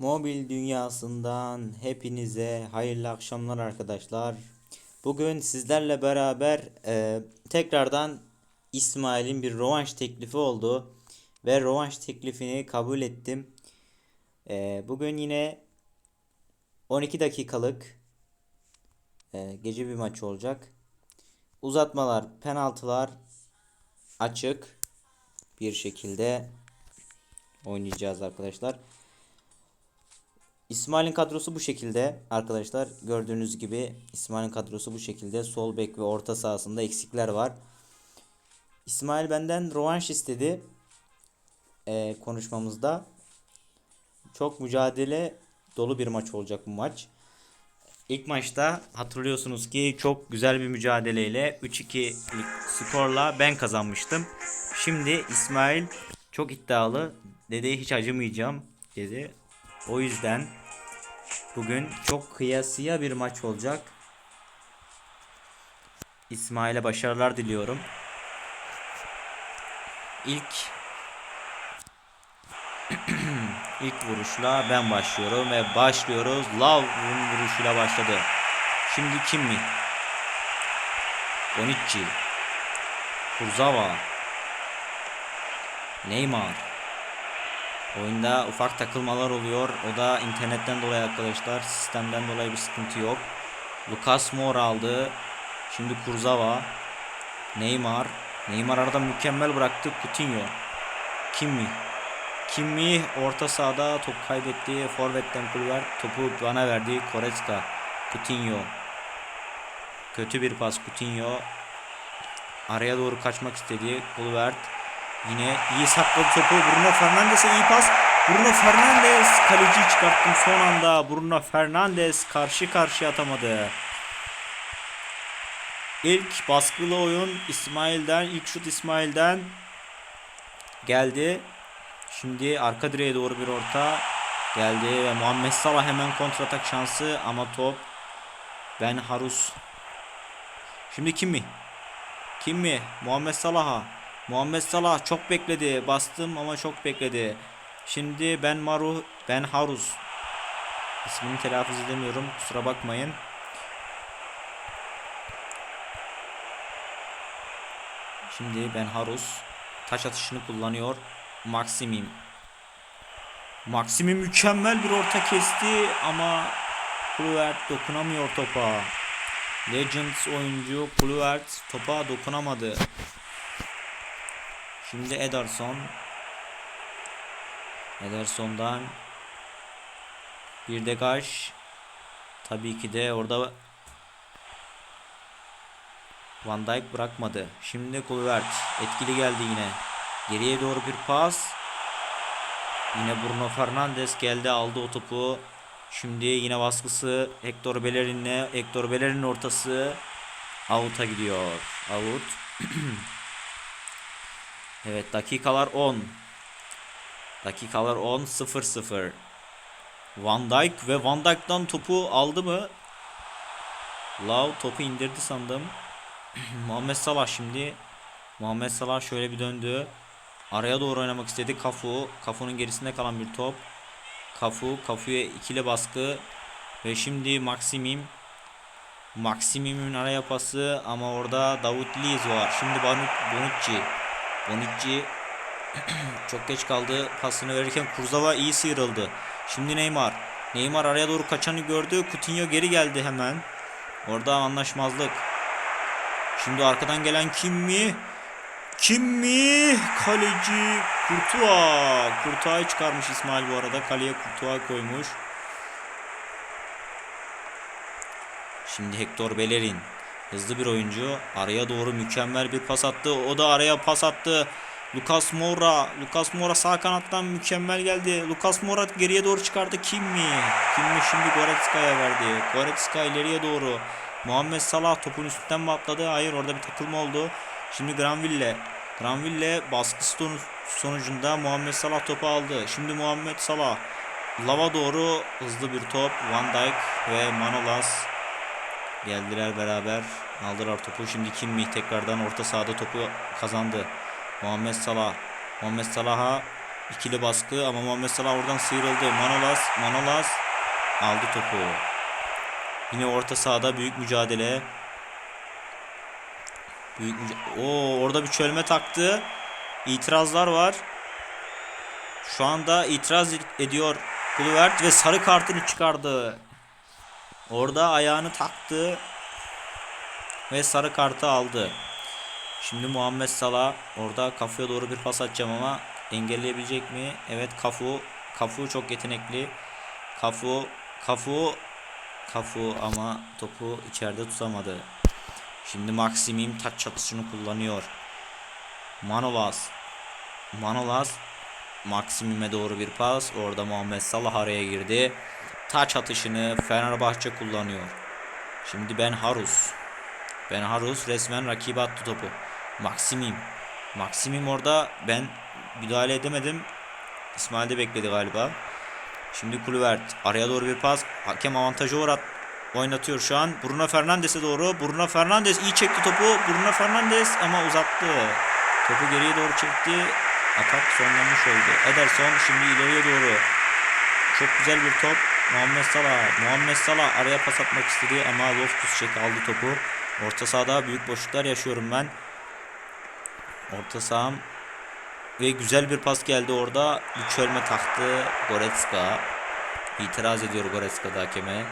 Mobil dünyasından hepinize hayırlı akşamlar arkadaşlar. Bugün sizlerle beraber e, tekrardan İsmail'in bir rövanş teklifi oldu ve rövanş teklifini kabul ettim. E, bugün yine 12 dakikalık e, gece bir maç olacak. Uzatmalar, penaltılar açık bir şekilde oynayacağız arkadaşlar. İsmail'in kadrosu bu şekilde arkadaşlar. Gördüğünüz gibi İsmail'in kadrosu bu şekilde. Sol bek ve orta sahasında eksikler var. İsmail benden rövanş istedi. Ee, konuşmamızda. Çok mücadele dolu bir maç olacak bu maç. İlk maçta hatırlıyorsunuz ki çok güzel bir mücadeleyle 3-2 skorla ben kazanmıştım. Şimdi İsmail çok iddialı. Dedeye hiç acımayacağım dedi. O yüzden bugün çok kıyasıya bir maç olacak. İsmail'e başarılar diliyorum. İlk ilk vuruşla ben başlıyorum ve başlıyoruz. Love'un vuruşuyla başladı. Şimdi kim mi? Bonucci. Kurzawa. Neymar. Oyunda ufak takılmalar oluyor. O da internetten dolayı arkadaşlar. Sistemden dolayı bir sıkıntı yok. Lucas Moura aldı. Şimdi Kurzawa. Neymar. Neymar arada mükemmel bıraktı. Coutinho. Kimi. Kimi orta sahada top kaybetti. Forvet'ten Kulver topu bana verdi. Koretska. Coutinho. Kötü bir pas Coutinho. Araya doğru kaçmak istedi. Kulvert. Yine iyi sakladı topu. Bruno Fernandes'e iyi pas. Bruno Fernandes kaleciyi çıkarttım son anda. Bruno Fernandes karşı karşıya atamadı. İlk baskılı oyun İsmail'den. ilk şut İsmail'den geldi. Şimdi arka direğe doğru bir orta geldi ve Muhammed Salah hemen kontratak şansı ama top Ben Harus. Şimdi kim mi? Kim mi? Muhammed Salah'a. Muhammed Salah çok bekledi. Bastım ama çok bekledi. Şimdi ben Maru Ben Harus. İsmini telaffuz edemiyorum. Kusura bakmayın. Şimdi Ben Harus taç atışını kullanıyor. Maximim. Maximim mükemmel bir orta kesti ama Kluivert dokunamıyor topa. Legends oyuncu Kluivert topa dokunamadı. Şimdi Ederson. Ederson'dan bir degaj. Tabii ki de orada Van Dijk bırakmadı. Şimdi Kluivert etkili geldi yine. Geriye doğru bir pas. Yine Bruno Fernandes geldi aldı o topu. Şimdi yine baskısı Hector Bellerin'le. Hector Bellerin ortası out'a gidiyor. Out. evet dakikalar 10. Dakikalar 10 0-0. Van Dijk ve Van Dijk'tan topu aldı mı? Lau topu indirdi sandım. Muhammed Salah şimdi. Muhammed Salah şöyle bir döndü. Araya doğru oynamak istedi Kafu. Kafu'nun gerisinde kalan bir top. Kafu, Kafu'ya ikili baskı. Ve şimdi Maximim. Maximim'in araya pası ama orada Davut Liz var. Şimdi Bonucci. Bonucci çok geç kaldı. Pasını verirken Kurzawa iyi sıyrıldı. Şimdi Neymar. Neymar araya doğru kaçanı gördü. Coutinho geri geldi hemen. Orada anlaşmazlık. Şimdi arkadan gelen kim mi? Kim mi? Kaleci Kurtuğa. Kurtuğa'yı çıkarmış İsmail bu arada. Kaleye Kurtuğa koymuş. Şimdi Hector Bellerin. Hızlı bir oyuncu. Araya doğru mükemmel bir pas attı. O da araya pas attı. Lucas Moura. Lucas Moura sağ kanattan mükemmel geldi. Lucas Moura geriye doğru çıkardı. Kim mi? Kim mi şimdi Goretzka'ya verdi. Goretzka ileriye doğru. Muhammed Salah topun üstünden mi atladı? Hayır orada bir takılma oldu. Şimdi Granville. Granville baskısı sonucunda Muhammed Salah topu aldı. Şimdi Muhammed Salah. Lava doğru hızlı bir top. Van Dijk ve Manolas geldiler beraber. Aldılar topu. Şimdi Kimmi tekrardan orta sahada topu kazandı. Muhammed Salah. Muhammed Salah'a İkili baskı ama Muhammed Salah oradan sıyrıldı. Manolas, Manolas aldı topu. Yine orta sahada büyük mücadele. Büyük müca- Oo orada bir çölme taktı. İtirazlar var. Şu anda itiraz ed- ediyor Kulüvert ve sarı kartını çıkardı. Orada ayağını taktı ve sarı kartı aldı. Şimdi Muhammed Salah orada Kafu'ya doğru bir pas atacağım ama engelleyebilecek mi? Evet Kafu. Kafu çok yetenekli. Kafu, Kafu, Kafu ama topu içeride tutamadı. Şimdi Maximim taç çatışını kullanıyor. Manolas. Manolas Maximim'e doğru bir pas. Orada Muhammed Salah araya girdi. Taç atışını Fenerbahçe kullanıyor. Şimdi Ben Harus. Ben Harus resmen rakibe attı topu. Maximim. Maximim orada ben müdahale edemedim. İsmail de bekledi galiba. Şimdi Kulüvert araya doğru bir pas. Hakem avantajı uğrat oynatıyor şu an. Bruno Fernandes'e doğru. Bruno Fernandes iyi çekti topu. Bruno Fernandes ama uzattı. Topu geriye doğru çekti. Atak sonlanmış oldu. Ederson şimdi ileriye doğru. Çok güzel bir top. Muhammed Salah. Muhammed Salah araya pas atmak istedi ama Loftus Cheek aldı topu. Orta sahada büyük boşluklar yaşıyorum ben. Orta saham ve güzel bir pas geldi orada. Bir çölme taktı Goretzka. İtiraz ediyor Goretzka da hakeme.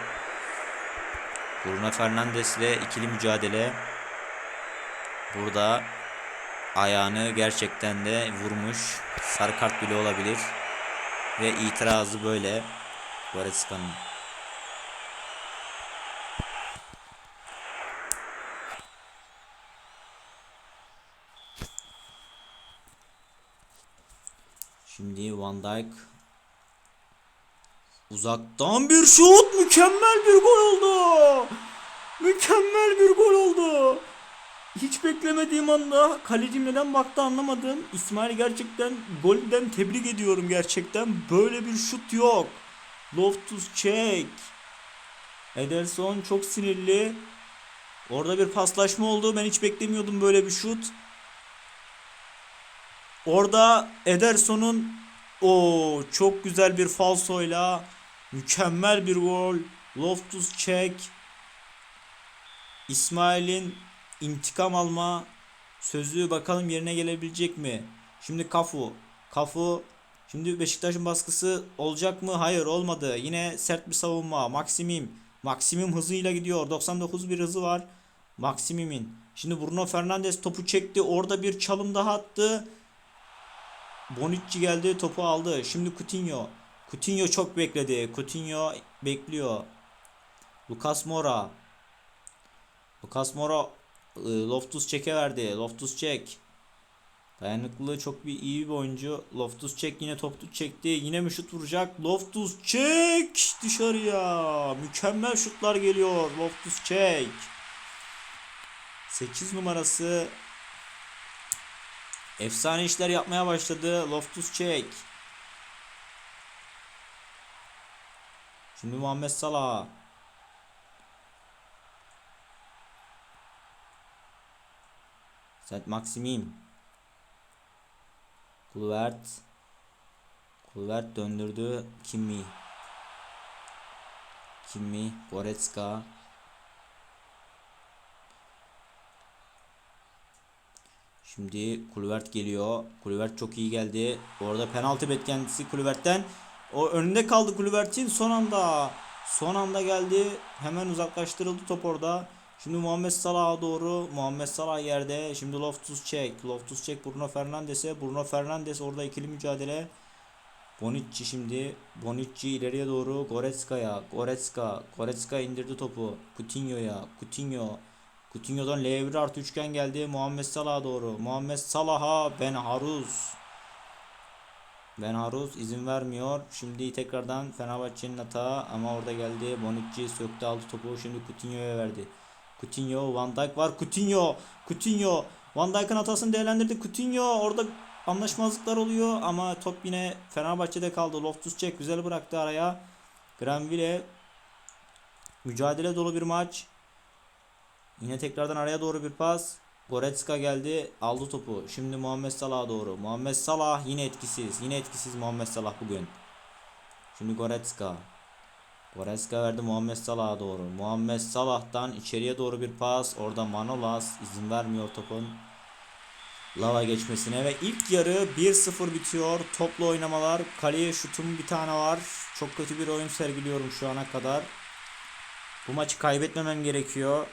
Bruno Fernandes ile ikili mücadele. Burada ayağını gerçekten de vurmuş. Sarı kart bile olabilir. Ve itirazı böyle Goretzka'nın. Şimdi Van Dijk uzaktan bir şut mükemmel bir gol oldu. Mükemmel bir gol oldu. Hiç beklemediğim anda kalecim neden baktı anlamadım. İsmail gerçekten golden tebrik ediyorum gerçekten. Böyle bir şut yok. Loftus Cheek. Ederson çok sinirli. Orada bir paslaşma oldu. Ben hiç beklemiyordum böyle bir şut. Orada Ederson'un o çok güzel bir falsoyla mükemmel bir gol. Loftus Cheek. İsmail'in intikam alma sözü bakalım yerine gelebilecek mi? Şimdi Kafu. Kafu Şimdi Beşiktaş'ın baskısı olacak mı? Hayır olmadı. Yine sert bir savunma. Maksimim. Maksimim hızıyla gidiyor. 99 bir hızı var. Maksimim'in. Şimdi Bruno Fernandes topu çekti. Orada bir çalım daha attı. Bonucci geldi topu aldı. Şimdi Coutinho. Coutinho çok bekledi. Coutinho bekliyor. Lucas Moura. Lucas Moura e, Loftus Cheek'e verdi. Loftus Cheek. Dayanıklılığı çok bir iyi bir oyuncu. Loftus Cheek yine topu çekti. Yine mi şut vuracak? Loftus Cheek dışarıya. Mükemmel şutlar geliyor. Loftus Cheek. 8 numarası efsane işler yapmaya başladı. Loftus Cheek. Şimdi Muhammed Salah. Saint Maximim. Kulvert. Kulvert döndürdü. Kimi. Kimi. Goretzka. Şimdi Kulvert geliyor. Kulvert çok iyi geldi. Orada penaltı beklentisi Kulvert'ten. O önünde kaldı Kulvert'in son anda. Son anda geldi. Hemen uzaklaştırıldı top orada. Şimdi Muhammed Salah'a doğru. Muhammed Salah yerde. Şimdi Loftus Cheek. Loftus Cheek Bruno Fernandes'e. Bruno Fernandes orada ikili mücadele. Bonucci şimdi. Bonucci ileriye doğru. Goretzka'ya. Goretzka. Goretzka indirdi topu. Coutinho'ya. Coutinho. Coutinho'dan L1 artı üçgen geldi. Muhammed Salah'a doğru. Muhammed Salah'a Ben Haruz. Ben Haruz izin vermiyor. Şimdi tekrardan Fenerbahçe'nin hata ama orada geldi. Bonucci söktü aldı topu. Şimdi Coutinho'ya verdi. Coutinho, Van Dijk var. Coutinho, Coutinho. Van Dijk'ın hatasını değerlendirdi. Coutinho orada anlaşmazlıklar oluyor ama top yine Fenerbahçe'de kaldı. Loftus Cheek güzel bıraktı araya. Granville mücadele dolu bir maç. Yine tekrardan araya doğru bir pas. Goretzka geldi aldı topu. Şimdi Muhammed Salah'a doğru. Muhammed Salah yine etkisiz. Yine etkisiz Muhammed Salah bugün. Şimdi Goretzka. Goretzka verdi Muhammed Salah'a doğru. Muhammed Salah'tan içeriye doğru bir pas. Orada Manolas izin vermiyor topun. Lava geçmesine ve ilk yarı 1-0 bitiyor. Toplu oynamalar. Kaleye şutum bir tane var. Çok kötü bir oyun sergiliyorum şu ana kadar. Bu maçı kaybetmemem gerekiyor.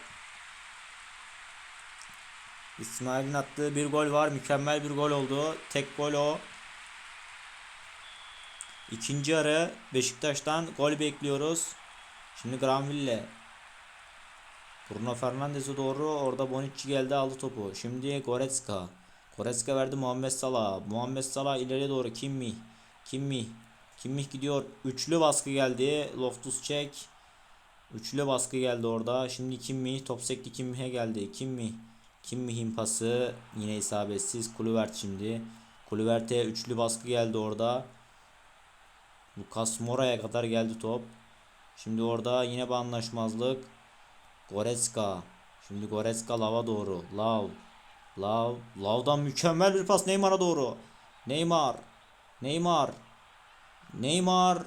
İsmail'in attığı bir gol var. Mükemmel bir gol oldu. Tek gol o. İkinci yarı Beşiktaş'tan gol bekliyoruz. Şimdi Granville. Bruno Fernandes'e doğru orada Bonucci geldi aldı topu. Şimdi Goretzka. Goretzka verdi Muhammed Salah. Muhammed Salah ileriye doğru Kimmih. Kimmih. Kimmih gidiyor. Üçlü baskı geldi. Loftus Cheek. Üçlü baskı geldi orada. Şimdi Kimmih top sekti Kimmih'e geldi. Kimmih. Kimmih'in pası yine isabetsiz. Kulüvert şimdi. Kulüvert'e üçlü baskı geldi orada. Lucas Moura'ya kadar geldi top. Şimdi orada yine bir anlaşmazlık. Goretzka. Şimdi Goretzka lava doğru. Lav. Lav. Lav'dan mükemmel bir pas Neymar'a doğru. Neymar. Neymar. Neymar.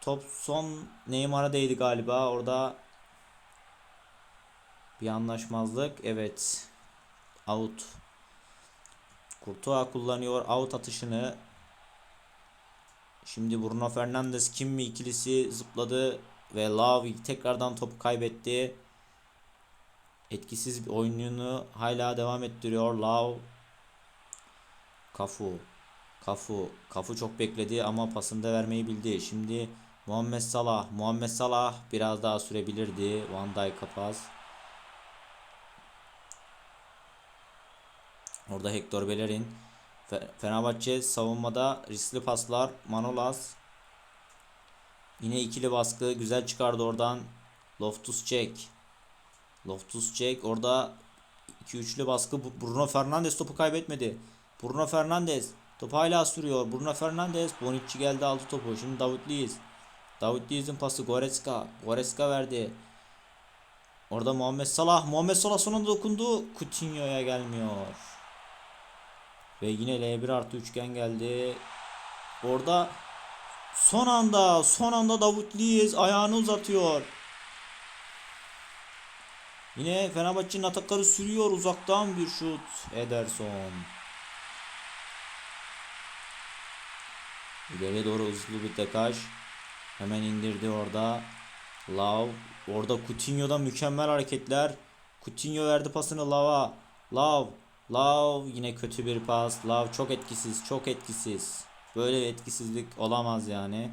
Top son Neymar'a değdi galiba. Orada bir anlaşmazlık. Evet. Out. Kurtuğa kullanıyor out atışını. Şimdi Bruno Fernandes kim mi ikilisi zıpladı ve Lavi tekrardan topu kaybetti. Etkisiz bir oyununu hala devam ettiriyor Lav. Kafu. Kafu. Kafu çok bekledi ama pasını da vermeyi bildi. Şimdi Muhammed Salah. Muhammed Salah biraz daha sürebilirdi. Van Dijk'a pas. Orada Hector Bellerin. Fe- Fenerbahçe savunmada riskli paslar. Manolas. Yine ikili baskı. Güzel çıkardı oradan. Loftus Cheek. Loftus Cheek orada 2-3'lü baskı. Bu- Bruno Fernandes topu kaybetmedi. Bruno Fernandes topu hala sürüyor. Bruno Fernandes Bonucci geldi aldı topu. Şimdi David Luiz. David Luiz'in pası Goretzka. Goretzka verdi. Orada Muhammed Salah. Muhammed Salah sonunda dokundu. Coutinho'ya gelmiyor. Ve yine L1 artı üçgen geldi. Orada son anda son anda Davut Luiz ayağını uzatıyor. Yine Fenerbahçe'nin atakları sürüyor uzaktan bir şut. Ederson. İleriye doğru hızlı bir dekaj. Hemen indirdi orada. Lav. Orada Coutinho'da mükemmel hareketler. Coutinho verdi pasını Lav'a. Lav. Lav yine kötü bir pas. Lav çok etkisiz. Çok etkisiz. Böyle bir etkisizlik olamaz yani.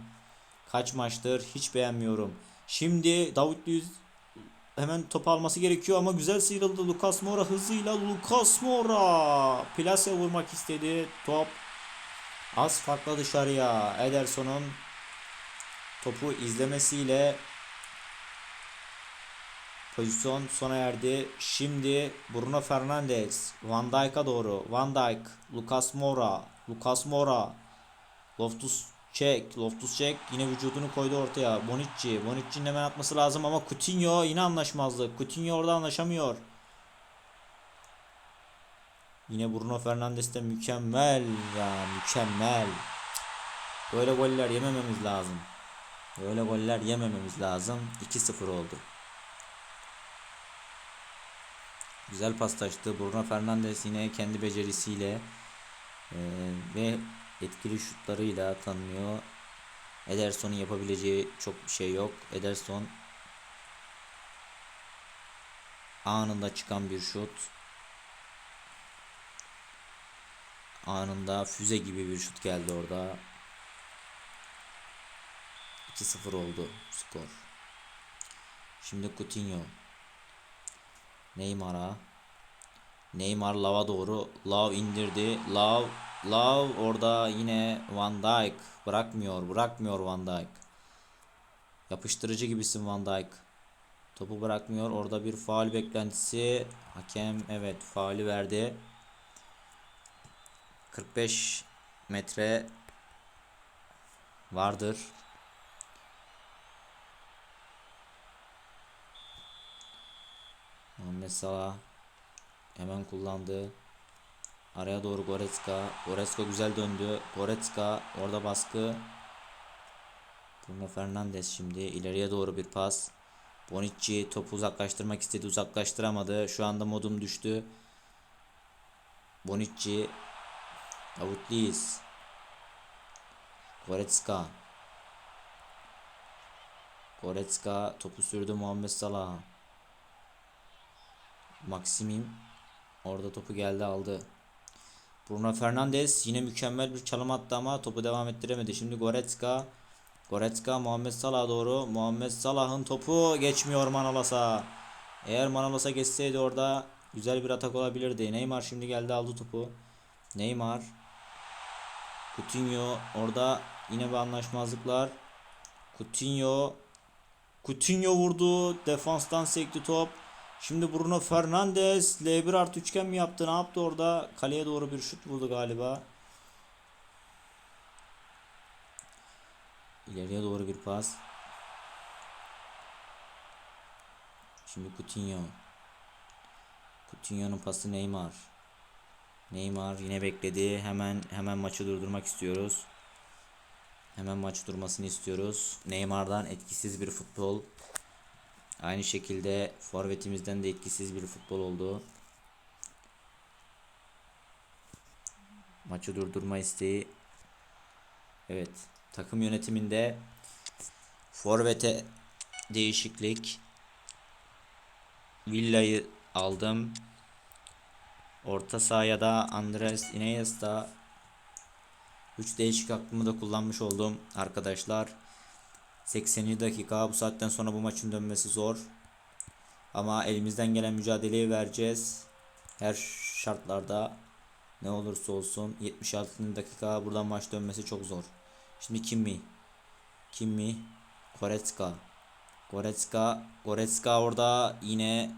Kaç maçtır hiç beğenmiyorum. Şimdi Davut Luiz hemen top alması gerekiyor ama güzel sıyrıldı Lucas Moura hızıyla Lucas Moura plase vurmak istedi top az farklı dışarıya Ederson'un topu izlemesiyle pozisyon sona erdi. Şimdi Bruno Fernandes Van Dijk'a doğru. Van Dijk Lucas Moura Lucas Moura. Loftus Cheek Loftus Cheek yine vücudunu koydu ortaya. Bonucci Bonucci'nin hemen atması lazım ama Coutinho yine anlaşmazlık Coutinho orada anlaşamıyor. Yine Bruno Fernandes de mükemmel ya mükemmel. Böyle goller yemememiz lazım. Böyle goller yemememiz lazım. 2-0 oldu Güzel paslaştı Bruno Fernandes yine kendi becerisiyle ee, ve etkili şutlarıyla tanınıyor. Ederson'un yapabileceği çok bir şey yok. Ederson anında çıkan bir şut. Anında füze gibi bir şut geldi orada. 2-0 oldu skor. Şimdi Coutinho. Neymar'a. Neymar lava doğru. Lav indirdi. Lav Lav orada yine Van Dijk bırakmıyor. Bırakmıyor Van Dijk. Yapıştırıcı gibisin Van Dijk. Topu bırakmıyor. Orada bir faul beklentisi. Hakem evet faulü verdi. 45 metre vardır. Muhammed Salah Hemen kullandı. Araya doğru Goretzka. Goretzka güzel döndü. Goretzka orada baskı. Bruno Fernandes şimdi ileriye doğru bir pas. Bonucci topu uzaklaştırmak istedi. Uzaklaştıramadı. Şu anda modum düştü. Bonucci. Davut. Goretzka. Goretzka topu sürdü Muhammed Salah. Maximim orada topu geldi aldı. Bruno Fernandes yine mükemmel bir çalım attı ama topu devam ettiremedi. Şimdi Goretzka Goretzka Muhammed Salah'a doğru. Muhammed Salah'ın topu geçmiyor Manolas'a. Eğer Manolas'a geçseydi orada güzel bir atak olabilirdi. Neymar şimdi geldi aldı topu. Neymar Coutinho orada yine bir anlaşmazlıklar. Coutinho Coutinho vurdu. Defanstan sekti top. Şimdi Bruno Fernandes L1 artı üçgen mi yaptı? Ne yaptı orada? Kaleye doğru bir şut vurdu galiba. İleriye doğru bir pas. Şimdi Coutinho. Coutinho'nun pası Neymar. Neymar yine bekledi. Hemen hemen maçı durdurmak istiyoruz. Hemen maç durmasını istiyoruz. Neymar'dan etkisiz bir futbol. Aynı şekilde forvetimizden de etkisiz bir futbol oldu. Maçı durdurma isteği. Evet. Takım yönetiminde forvete değişiklik. Villa'yı aldım. Orta sahaya da Andres Iniesta 3 değişik hakkımı da kullanmış oldum arkadaşlar. 80. dakika bu saatten sonra bu maçın dönmesi zor. Ama elimizden gelen mücadeleyi vereceğiz. Her şartlarda ne olursa olsun 76. dakika buradan maç dönmesi çok zor. Şimdi Kimi? Kimi? Goretzka. Goretzka. Goretzka orada yine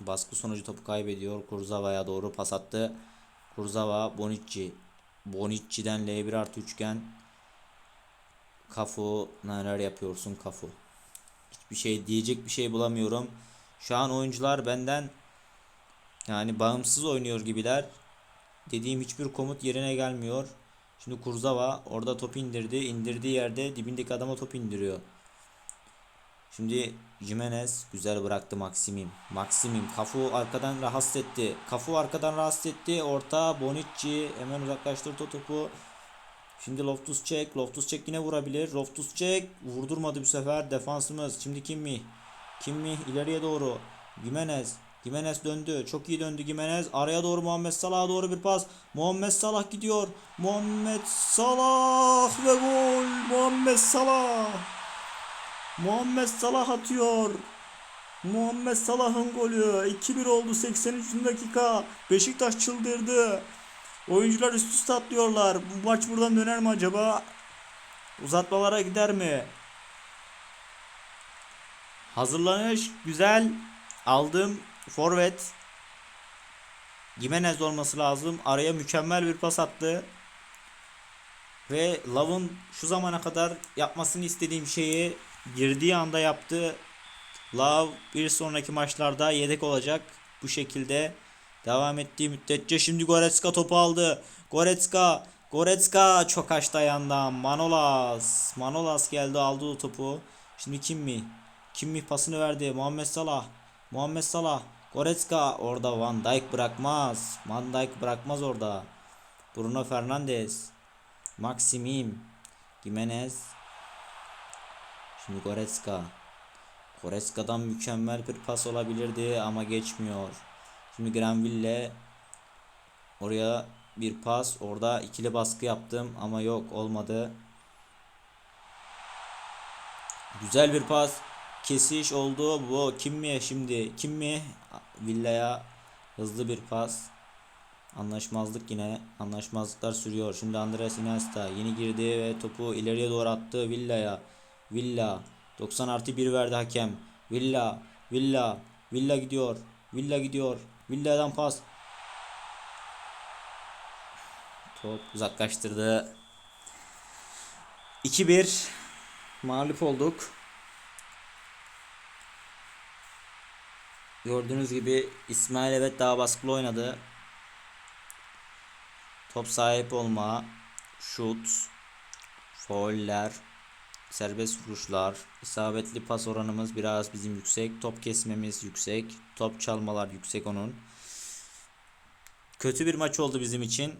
baskı sonucu topu kaybediyor. Kurzava'ya doğru pas attı. Kurzava, Bonucci. Bonucci'den L1 artı üçgen. Kafu neler yapıyorsun Kafu? Hiçbir şey diyecek bir şey bulamıyorum. Şu an oyuncular benden yani bağımsız oynuyor gibiler. Dediğim hiçbir komut yerine gelmiyor. Şimdi Kurzava orada top indirdi. İndirdiği yerde dibindeki adama top indiriyor. Şimdi Jimenez güzel bıraktı Maximim. Maximim Kafu arkadan rahatsız etti. Kafu arkadan rahatsız etti. Orta Bonucci hemen uzaklaştırdı topu. Şimdi Loftus Check. Loftus Check yine vurabilir. Loftus Check vurdurmadı bu sefer defansımız. Şimdi Kimmi. Kimmi ileriye doğru. Jimenez. Jimenez döndü. Çok iyi döndü Jimenez. Araya doğru Muhammed Salah'a doğru bir pas. Muhammed Salah gidiyor. Muhammed Salah ve gol. Muhammed Salah. Muhammed Salah atıyor. Muhammed Salah'ın golü. 2-1 oldu 83. dakika. Beşiktaş çıldırdı. Oyuncular üst üste atlıyorlar. Bu maç buradan döner mi acaba? Uzatmalara gider mi? Hazırlanış güzel. Aldım. Forvet. Jimenez olması lazım. Araya mükemmel bir pas attı. Ve Love'ın şu zamana kadar yapmasını istediğim şeyi girdiği anda yaptı. Love bir sonraki maçlarda yedek olacak. Bu şekilde devam ettiği müddetçe şimdi Goretzka topu aldı. Goretzka Goretzka çok açtı ayağından. Manolas. Manolas geldi aldı o topu. Şimdi Kimmi. Kimmi pasını verdi. Muhammed Salah. Muhammed Salah. Goretzka orada Van Dijk bırakmaz. Van Dijk bırakmaz orada. Bruno Fernandes. Maximim. Jimenez. Şimdi Goretzka. Goreska'dan mükemmel bir pas olabilirdi ama geçmiyor. Şimdi Granville oraya bir pas. Orada ikili baskı yaptım ama yok olmadı. Güzel bir pas. Kesiş oldu. Bu kim mi şimdi? Kim mi? Villa'ya hızlı bir pas. Anlaşmazlık yine. Anlaşmazlıklar sürüyor. Şimdi Andres Iniesta yeni girdi ve topu ileriye doğru attı Villa'ya. Villa 90 artı 1 verdi hakem. Villa Villa Villa gidiyor. Villa gidiyor. Villa'dan pas. Top uzaklaştırdı. 2-1 mağlup olduk. Gördüğünüz gibi İsmail evet daha baskılı oynadı. Top sahip olma, şut, fauller, serbest vuruşlar, isabetli pas oranımız biraz bizim yüksek, top kesmemiz yüksek, top çalmalar yüksek onun. Kötü bir maç oldu bizim için.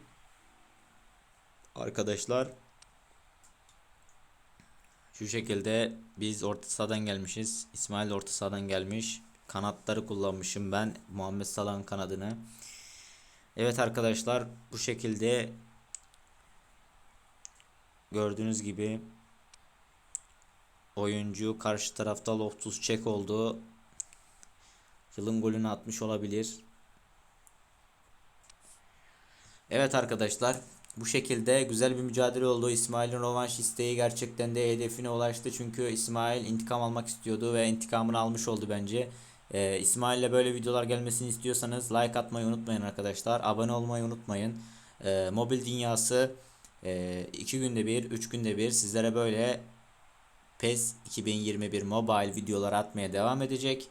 Arkadaşlar şu şekilde biz orta sahadan gelmişiz. İsmail orta sahadan gelmiş. Kanatları kullanmışım ben. Muhammed Salah'ın kanadını. Evet arkadaşlar bu şekilde gördüğünüz gibi oyuncu karşı tarafta Loftus Cheek oldu. Yılın golünü atmış olabilir. Evet arkadaşlar bu şekilde güzel bir mücadele oldu. İsmail'in rövanş isteği gerçekten de hedefine ulaştı. Çünkü İsmail intikam almak istiyordu ve intikamını almış oldu bence. Ee, İsmail'le böyle videolar gelmesini istiyorsanız like atmayı unutmayın arkadaşlar. Abone olmayı unutmayın. Ee, mobil dünyası 2 günde bir, 3 günde bir sizlere böyle PES 2021 mobile videoları atmaya devam edecek.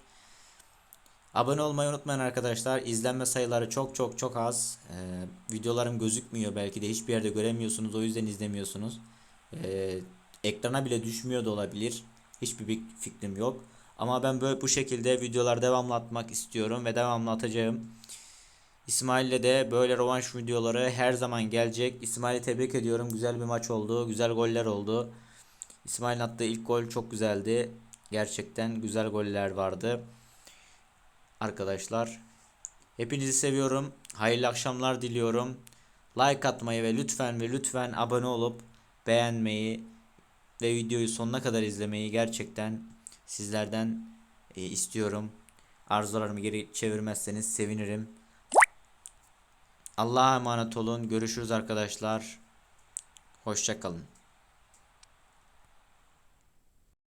Abone olmayı unutmayın arkadaşlar. İzlenme sayıları çok çok çok az. Ee, videolarım gözükmüyor belki de hiçbir yerde göremiyorsunuz o yüzden izlemiyorsunuz. Ee, ekrana bile düşmüyor da olabilir. Hiçbir bir fikrim yok. Ama ben böyle bu şekilde videolar devamlı atmak istiyorum ve devamlı atacağım. İsmail'le de böyle rövanş videoları her zaman gelecek. İsmail'i tebrik ediyorum. Güzel bir maç oldu. Güzel goller oldu. İsmail'in attığı ilk gol çok güzeldi. Gerçekten güzel goller vardı. Arkadaşlar hepinizi seviyorum. Hayırlı akşamlar diliyorum. Like atmayı ve lütfen ve lütfen abone olup beğenmeyi ve videoyu sonuna kadar izlemeyi gerçekten sizlerden e, istiyorum. Arzularımı geri çevirmezseniz sevinirim. Allah'a emanet olun. Görüşürüz arkadaşlar. Hoşçakalın.